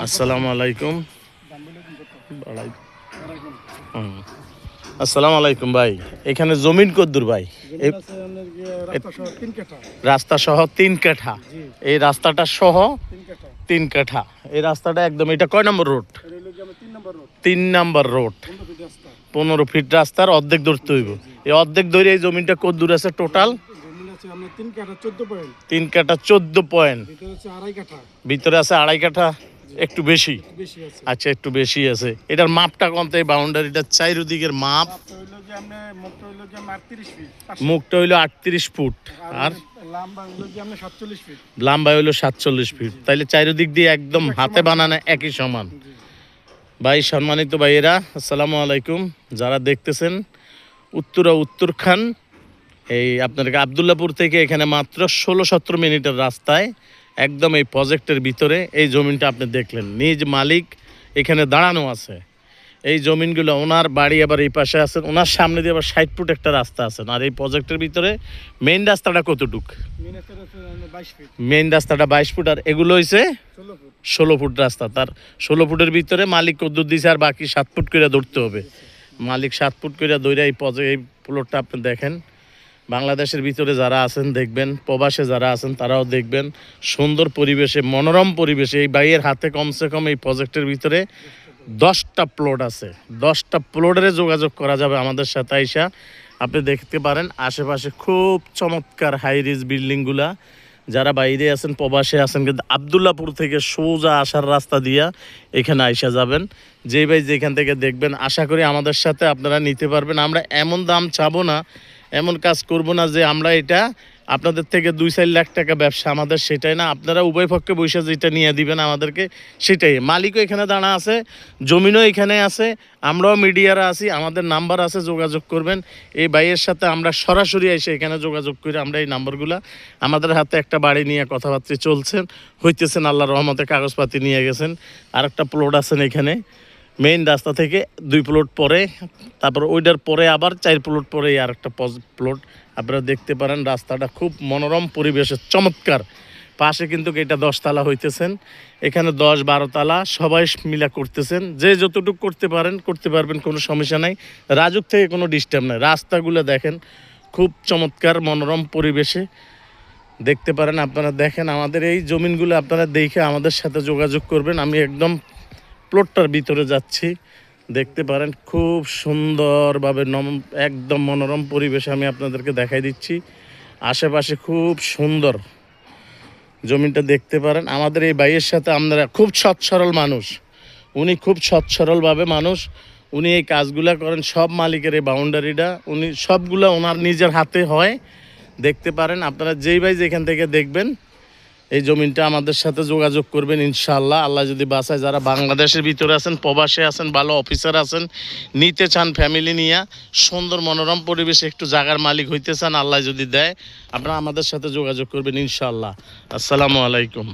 আসসালামু আলাইকুম। হুম। আসসালামু আলাইকুম ভাই। এখানে জমিন কদ্দুর ভাই। রাস্তা সহ তিন কাঠা। এই রাস্তাটা সহ তিন কাঠা। এই রাস্তাটা একদম এটা কয় নম্বর রোড? তিন নম্বর রোড। পনেরো ফিট রাস্তার অর্ধেক ধরতে হইব। এই অর্ধেক ধরে এই জমিটা কত দূর আছে টোটাল তিন কাঠা চোদ্দ পয়েন্ট। ভিতরে আছে আড়াই কাঠা। একটু বেশি? আচ্ছা একটু বেশি আছে। এটার মাপটা কমতে বাউন্ডারিটার চারিদিকের মাপ? মুখটা হইল আটত্রিশ ফুট। আর লম্বা হইল সাতচল্লিশ ফিট তাইলে চারিদিক দিয়ে একদম হাতে বানানো একই সমান। ভাই সম্মানিত ভাইয়েরা আসসালামু আলাইকুম। যারা দেখতেছেন উত্তরা উত্তর খান এই আপনাদেরকে আবদুল্লাপুর থেকে এখানে মাত্র ষোলো সতেরো মিনিটের রাস্তায় একদম এই প্রজেক্টের ভিতরে এই জমিনটা আপনি দেখলেন। নিজ মালিক এখানে দাঁড়ানো আছে। এই জমিনগুলো ওনার বাড়ি আবার এই পাশে আছে ওনার সামনে দিয়ে আবার ষাট ফুট একটা রাস্তা আছে আর এই প্রজেক্টের ভিতরে মেইন রাস্তাটা কতটুক? মেইন রাস্তাটা বাইশ ফুট। আর এগুলো হয়েছে ষোলো ফুট। রাস্তা। তার ষোলো ফুটের ভিতরে মালিক কদ্দুর দিছে আর বাকি সাত ফুট করে ধরতে হবে। মালিক সাত ফুট করে দৌড়ে এই পজে এই প্লটটা আপনি দেখেন। বাংলাদেশের ভিতরে যারা আছেন দেখবেন, প্রবাসে যারা আছেন তারাও দেখবেন, সুন্দর পরিবেশে, মনোরম পরিবেশে, এই বাইয়ের হাতে কমসে কম এই প্রজেক্টের ভিতরে দশটা প্লট আছে। দশটা প্লটের যোগাযোগ করা যাবে আমাদের সাথে আইসা। আপনি দেখতে পারেন, আশেপাশে খুব চমৎকার হাই রিজ বিল্ডিংগুলা যারা বাইরে আছেন, প্রবাসে আছেন, কিন্তু আবদুল্লাপুর থেকে সোজা আসার রাস্তা দিয়া এখানে আইসা যাবেন। যে ভাই যেখান থেকে দেখবেন, আশা করি আমাদের সাথে আপনারা নিতে পারবেন। আমরা এমন দাম চাবো না এমন কাজ করব না যে আমরা এটা আপনাদের থেকে দুই চার লাখ টাকা ব্যবসা, আমাদের সেটাই না। আপনারা উভয় পক্ষে বসে যেটা নিয়ে দিবেন আমাদেরকে, সেটাই। মালিকও এখানে দাঁড়া আছে, জমিনও এখানে আছে, আমরাও মিডিয়ারা আছি, আমাদের নাম্বার আছে, যোগাযোগ করবেন। এই ভাইয়ের সাথে আমরা সরাসরি এসে এখানে যোগাযোগ করে আমরা এই নাম্বারগুলো আমাদের হাতে একটা বাড়ি নিয়ে কথাবার্তা চলছেন হইতেছেন আল্লাহ রহমতে কাগজপাতি নিয়ে গেছেন। আর একটা প্লট আছেন এখানে। মেইন রাস্তা থেকে দুই প্লট পরে, তারপর ওইটার পরে আবার চার প্লট পরে আর একটা প্লট আপনারা দেখতে পারেন রাস্তাটা খুব মনোরম, পরিবেশে চমৎকার। পাশে কিন্তু এটা দশতলা হইতেছেন, এখানে দশ বারো তালা, সবাই মিলা করতেছেন। যে যতটুকু করতে পারেন, করতে পারবেন, কোনো সমস্যা নাই। রাজুক থেকে কোনো ডিস্টার্ব নাই। রাস্তাগুলো দেখেন, খুব চমৎকার, মনোরম পরিবেশে। দেখতে পারেন, আপনারা দেখেন আমাদের এই জমিনগুলো, আপনারা দেখে আমাদের সাথে যোগাযোগ করবেন। আমি একদম প্লটটার ভিতরে যাচ্ছি। দেখতে পারেন, খুব সুন্দরভাবে নম, একদম মনোরম পরিবেশে আমি আপনাদেরকে দেখাই দিচ্ছি। আশেপাশে খুব সুন্দর জমিটা দেখতে পারেন। আমাদের এই ভাইয়ের সাথে আপনারা খুব সৎ সরল মানুষ। উনি খুব সৎ সরলভাবে মানুষ। উনি এই কাজগুলা করেন, সব মালিকের এই বাউন্ডারিটা উনি সবগুলা ওনার নিজের হাতে হয়। দেখতে পারেন, আপনারা যেই ভাই যেখান থেকে দেখবেন এই জমিনটা আমাদের সাথে যোগাযোগ করবেন ইনশাল্লাহ আল্লাহ যদি বাসায় যারা বাংলাদেশের ভিতরে আছেন, প্রবাসে আছেন, ভালো অফিসার আছেন, নিতে চান ফ্যামিলি নিয়ে, সুন্দর মনোরম পরিবেশে একটু জাগার মালিক হইতে চান, আল্লাহ যদি দেয়, আপনারা আমাদের সাথে যোগাযোগ করবেন ইনশাল্লাহ আসসালামু আলাইকুম।